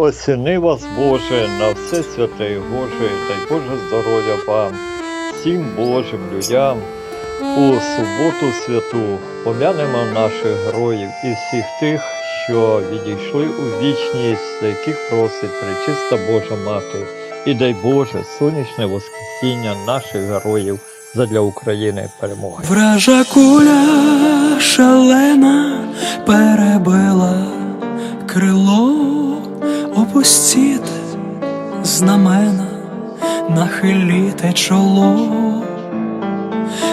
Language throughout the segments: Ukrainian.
Осіни вас, Боже, на все святе і Боже, дай Боже здоров'я вам, всім Божим людям. У суботу святу пом'янемо наших героїв і всіх тих, що відійшли у вічність, за яких просить пречиста Божа Мати. І дай Боже сонячне воскресіння наших героїв задля України перемоги. Вража куля шалена перебила крило, опустіте знамена, нахиліте чоло,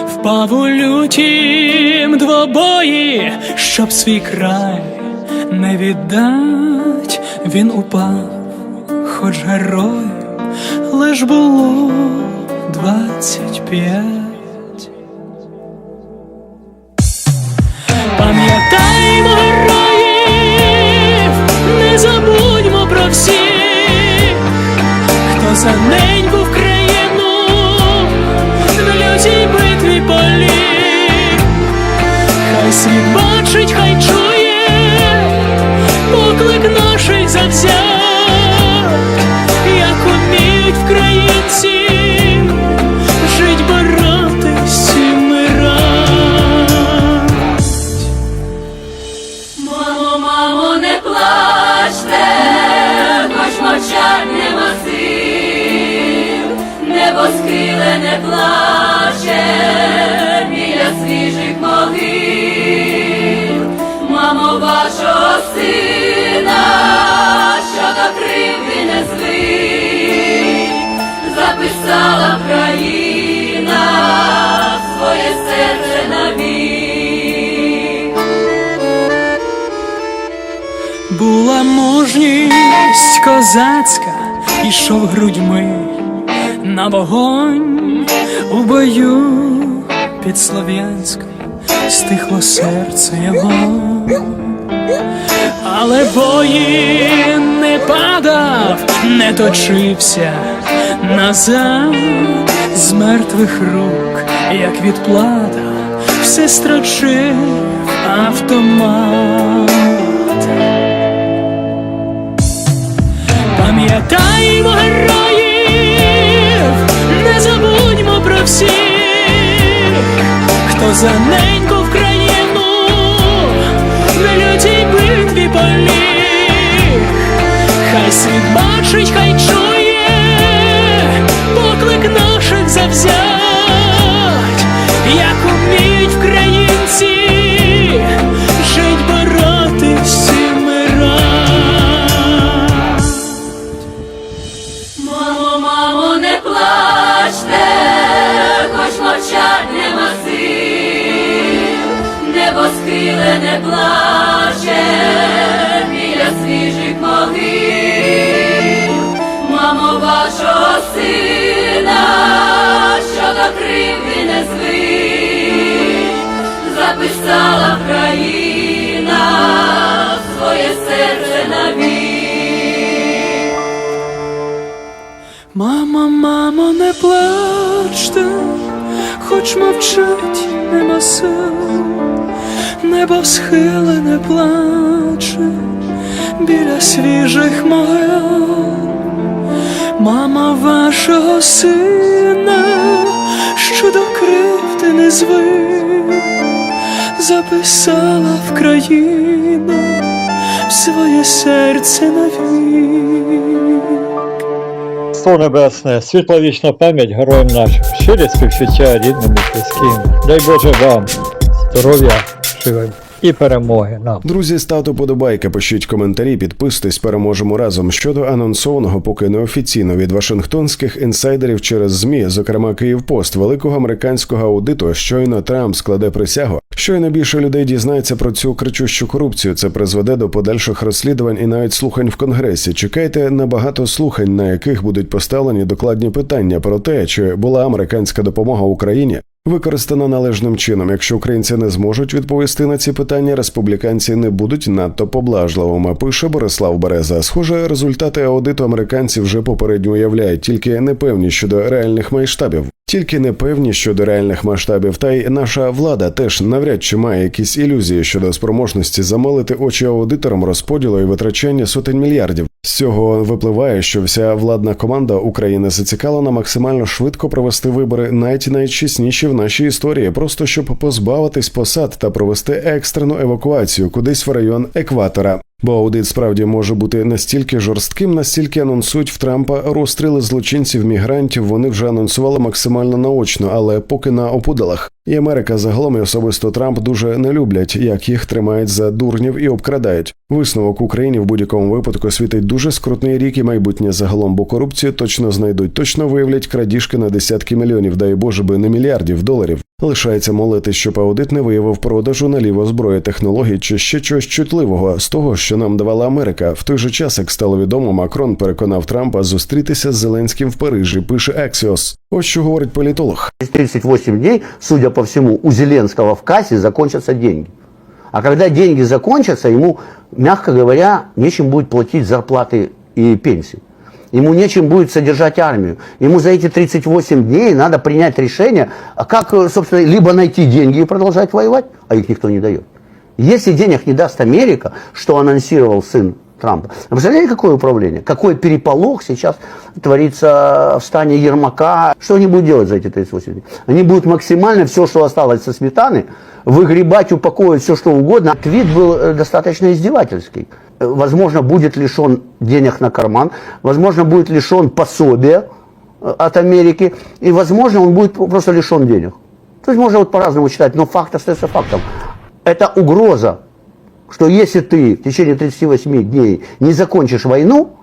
впав у лютім двобої, щоб свій край не віддать, він упав, хоч герою лиш було двадцять п'ять. Мовчать нема сил, небо схиле не плаче біля свіжих могил, мамо вашого сина, що до кривди не звик, записала країна своє серце навік. Була мужність козацька, ішов грудьми на вогонь у бою під Слов'янськом, стихло серце його, але воїн не падав, не точився назад з мертвих рук, як відплата, все строчив автомат. Пам'ятаймо героїв, не забудьмо про всіх, хто за неньку в країну на лютій битві поліг. Хай світ бачить, хай чує, хоч мовчать нема сил, небо схилене плаче біля свіжих могил. Мама вашого сина, що до кривди не звик, записала в країну своє серце навік. Царство Небесне, світла вічна пам'ять героям нашим, щирі співчуття рідним і близьким. Дай Боже вам здоров'я, живим і перемоги нам. Друзі, ставте подобайки, пишіть коментарі, підписуйтесь, переможемо разом. Щодо анонсованого, поки неофіційно від вашингтонських інсайдерів через змі, зокрема Київпост, великого американського аудиту, щойно Трамп складе присягу. Щойно більше людей дізнається про цю кричущу корупцію. Це призведе до подальших розслідувань і навіть слухань в конгресі. Чекайте на багато слухань, на яких будуть поставлені докладні питання про те, чи була американська допомога Україні використана належним чином. Якщо українці не зможуть відповісти на ці питання, республіканці не будуть надто поблажливими. Пише Борислав Береза. Схоже, результати аудиту американці вже попередньо уявляють, тільки не певні щодо реальних масштабів. Тільки не певні щодо реальних масштабів, та й наша влада теж навряд чи має якісь ілюзії щодо спроможності замалити очі аудиторам розподілу і витрачання сотень мільярдів. З цього випливає, що вся владна команда України зацікавлена максимально швидко провести вибори, навіть найчесніші в нашій історії, просто щоб позбавитись посад та провести екстрену евакуацію кудись в район екватора. Бо аудит справді може бути настільки жорстким, настільки анонсують в Трампа розстріли злочинців мігрантів. Вони вже анонсували максимально наочно, але поки на опудалах. І Америка загалом і особисто Трамп дуже не люблять, як їх тримають за дурнів і обкрадають. Висновок Україні в будь-якому випадку світить дуже скрутний рік і майбутнє загалом, бо корупцію точно знайдуть, точно виявлять крадіжки на десятки мільйонів, дай Боже би не мільярдів доларів. Лишається молити, щоб аудит не виявив продажу наліво зброї технологій чи ще чогось чутливого з того, що нам давала Америка. В той же час, як стало відомо, Макрон переконав Трампа зустрітися з Зеленським в Парижі. Пише Axios. Ось що говорить політолог. Через 38 дней, судя по всему, у Зеленского в кассе закончатся деньги. А когда деньги закончатся, ему, мягко говоря, нечем будет платить зарплаты и пенсии. Ему нечем будет содержать армию. Ему за эти 38 дней надо принять решение, а как, собственно, либо найти деньги и продолжать воевать, а их никто не дает. Если денег не даст Америка, что анонсировал сын Трампа, вы представляете, какое управление? Какой переполох сейчас творится в стане Ермака? Что они будут делать за эти 38 дней? Они будут максимально все, что осталось со сметаны, выгребать, упаковывать все, что угодно. Твит был э, достаточно издевательский. Возможно, будет лишен денег на карман, возможно, будет лишен пособия э, от Америки, и, возможно, он будет просто лишен денег. То есть можно вот по-разному читать, но факт остается фактом. Это угроза, что если ты в течение 38 дней не закончишь войну,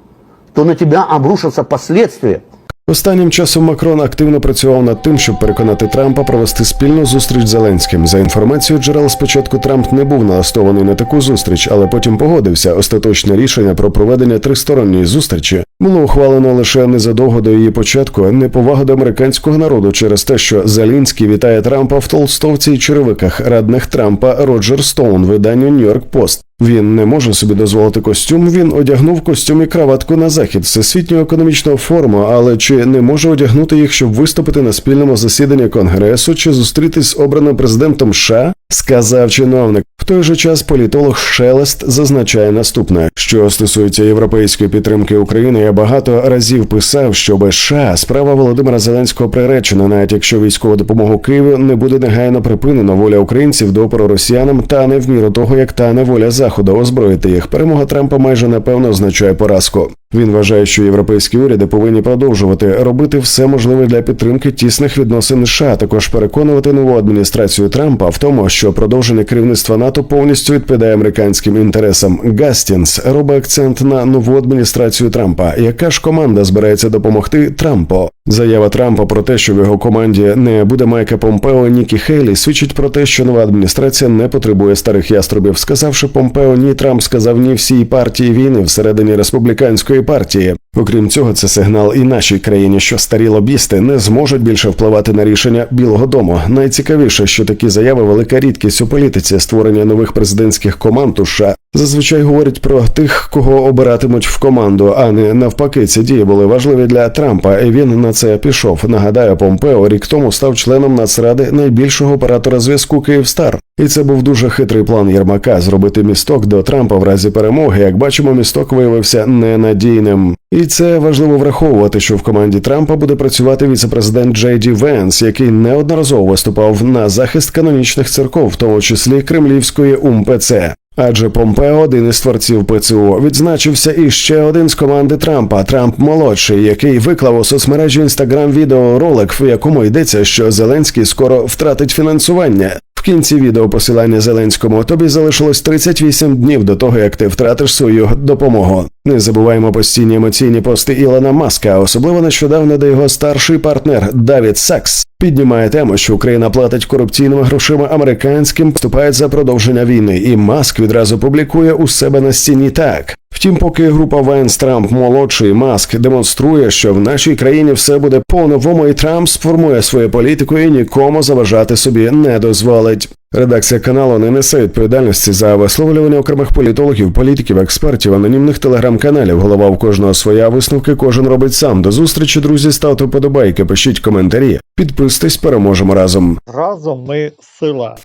то на тебя обрушатся последствия. Останнім часом Макрон активно працював над тим, щоб переконати Трампа провести спільну зустріч з Зеленським. За інформацією джерел, спочатку Трамп не був налаштований на таку зустріч, але потім погодився. Остаточне рішення про проведення тристоронньої зустрічі було ухвалено лише незадовго до її початку. Неповага до американського народу через те, що Зеленський вітає Трампа в толстовці й черевиках радних Трампа Роджер Стоун, виданню Нью-Йорк Пост. Він не може собі дозволити костюм. Він одягнув костюм і краватку на захід всесвітнього економічного форуму, але чи не може одягнути їх, щоб виступити на спільному засіданні конгресу чи зустрітись з обраним президентом США? Сказав чиновник. В той же час політолог Шелест зазначає наступне: що стосується європейської підтримки України, я багато разів писав, що без США справа Володимира Зеленського приречена, навіть якщо військова допомога Києву не буде негайно припинена, воля українців до опору росіянам тане в міру того, як тане воля заходу озброїти їх. Перемога Трампа майже напевно означає поразку. Він вважає, що європейські уряди повинні продовжувати робити все можливе для підтримки тісних відносин США. Також переконувати нову адміністрацію Трампа в тому, що продовження керівництва НАТО повністю відповідає американським інтересам. Гастінс робить акцент на нову адміністрацію Трампа. Яка ж команда збирається допомогти Трампу? Заява Трампа про те, що в його команді не буде Майка Помпео, Нікі Хейлі, свідчить про те, що нова адміністрація не потребує старих яструбів. Сказавши Помпео, ні, Трамп сказав ні всій партії війни всередині республіканської партії. Окрім цього, це сигнал і нашій країні, що старі лобісти не зможуть більше впливати на рішення Білого Дому. Найцікавіше, що такі заяви велика рідкість у політиці створення нових президентських команд у США зазвичай говорять про тих, кого обиратимуть в команду, а не навпаки. Ці дії були важливі для Трампа, і він на це пішов. Нагадаю, Помпео рік тому став членом нацради найбільшого оператора зв'язку Київстар. І це був дуже хитрий план Єрмака зробити місток до Трампа в разі перемоги. Як бачимо, місток виявився ненадійним. І це важливо враховувати, що в команді Трампа буде працювати віцепрезидент Джей Ді Венс, який неодноразово виступав на захист канонічних церков, в тому числі Кремлівської УМПЦ. Адже Помпео, один із творців ПЦУ, відзначився і ще один з команди Трампа, Трамп молодший, який виклав у соцмережі інстаграм відеоролик, в якому йдеться, що Зеленський скоро втратить фінансування. В кінці відео посилання Зеленському тобі залишилось 38 днів до того, як ти втратиш свою допомогу. Не забуваємо постійні емоційні пости Ілона Маска, особливо нещодавно, де його старший партнер Давід Сакс піднімає тему, що Україна платить корупційними грошима американським, вступає за продовження війни, і Маск відразу публікує у себе на стіні так. Втім, поки група Венс Трамп молодший Маск демонструє, що в нашій країні все буде по-новому, і Трамп сформує свою політику і нікому заважати собі не дозволить. Редакція каналу не несе відповідальності за висловлювання окремих політологів, політиків, експертів, анонімних телеграм-каналів. Голова у кожного своя висновки, кожен робить сам. До зустрічі, друзі, ставте вподобайки, пишіть коментарі, підписуйтесь, переможемо разом. Разом ми сила.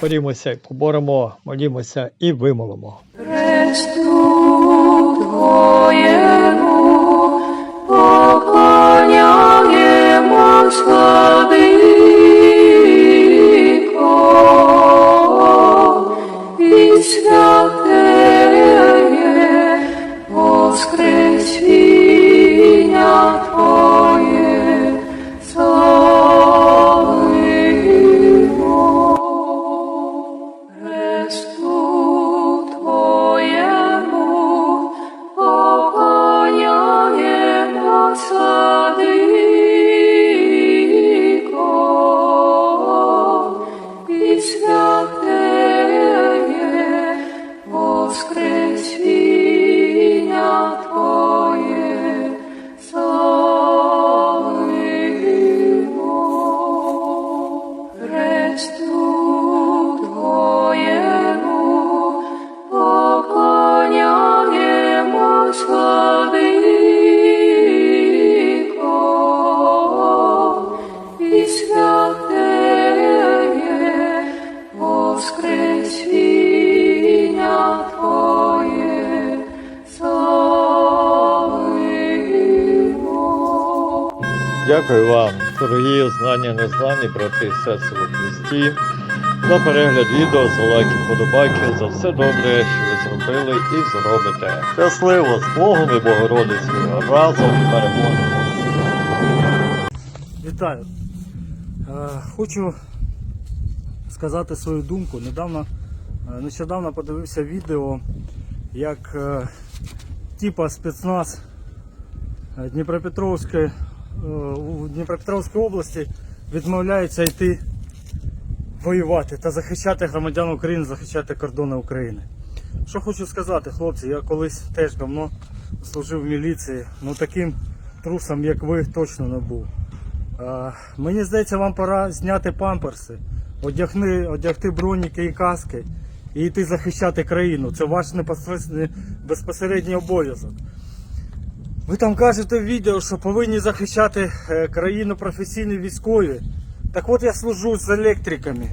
Борімося і поборемо, молімося і вимолимо. Христу Твоєму Дякую вам, дорогі знані незнані, брати і сестри у Христі, за перегляд відео, за лайки, подобайки, за все добре, що ви зробили і зробите. Щасливо з Богом і Богородицею. Разом переможемо. Вітаю. Е, хочу сказати свою думку. Недавно, е, нещодавно подивився відео, як е, типа спецназ Дніпропетровської, у Дніпропетровській області відмовляється йти воювати та захищати громадян України, захищати кордони України. Що хочу сказати, хлопці, я колись теж давно служив в міліції, ну таким трусом, як ви, точно не був. Е, Мені здається, вам пора зняти памперси, одягни, одягти броніки і каски і йти захищати країну. Це ваш безпосередній обов'язок. Ви там кажете в відео, що повинні захищати е, країну професійні військові. Так от я служу з електриками,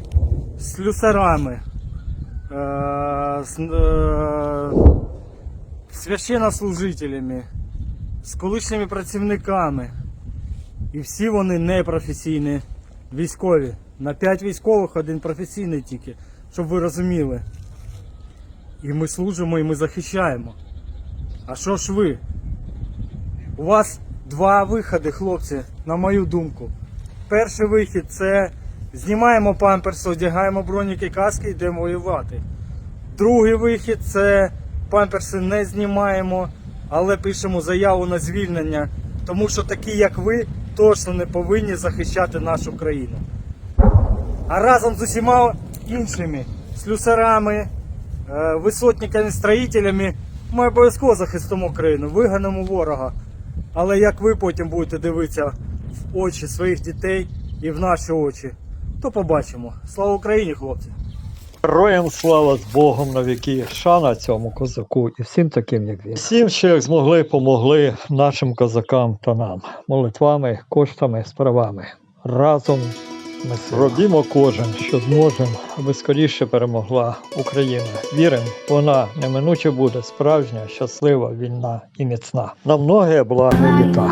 з слюсарами, е, з е, священнослужителями, з колишніми працівниками. І всі вони не професійні військові. На 5 військових один професійний тільки, щоб ви розуміли. І ми служимо, і ми захищаємо. А що ж ви? У вас два виходи, хлопці, на мою думку. Перший вихід це знімаємо памперси, одягаємо броніки каски йдемо воювати. Другий вихід це памперси не знімаємо, але пишемо заяву на звільнення, тому що такі, як ви, точно не повинні захищати нашу країну. А разом з усіма іншими слюсарами, е, висотниками, строїтелями ми обов'язково захистимо країну, виганемо ворога. Але як ви потім будете дивитися в очі своїх дітей і в наші очі, то побачимо. Слава Україні, хлопці! Героям слава з Богом на віки, шана цьому козаку і всім таким, як він. Всім, що як змогли, помогли нашим козакам та нам молитвами, коштами, справами. Разом ми сила. робімо кожен, що зможемо, аби скоріше перемогла Україна. Віримо, вона неминуче буде справжня, щаслива, вільна і міцна. На многе благо літа.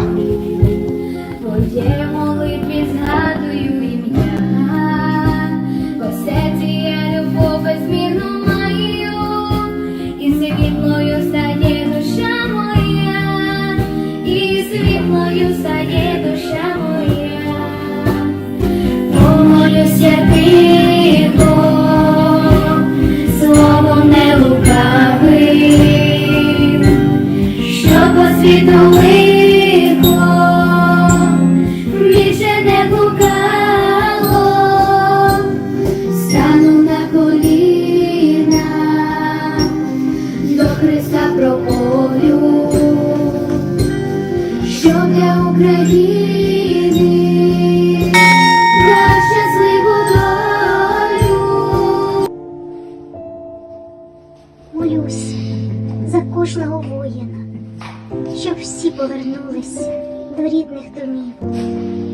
до рідних домів,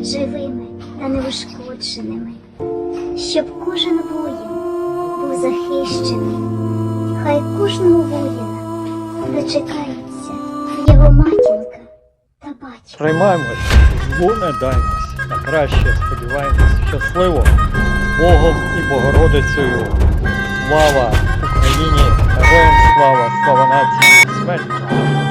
живими та неушкодженими, щоб кожен воїн був захищений, хай кожного воїна дочекається його матінка та батько. Тримаємось, бо не даймось, на краще сподіваємось, щасливо Богом і Богородицею. Слава Україні, героям слава, слава нації, смерть.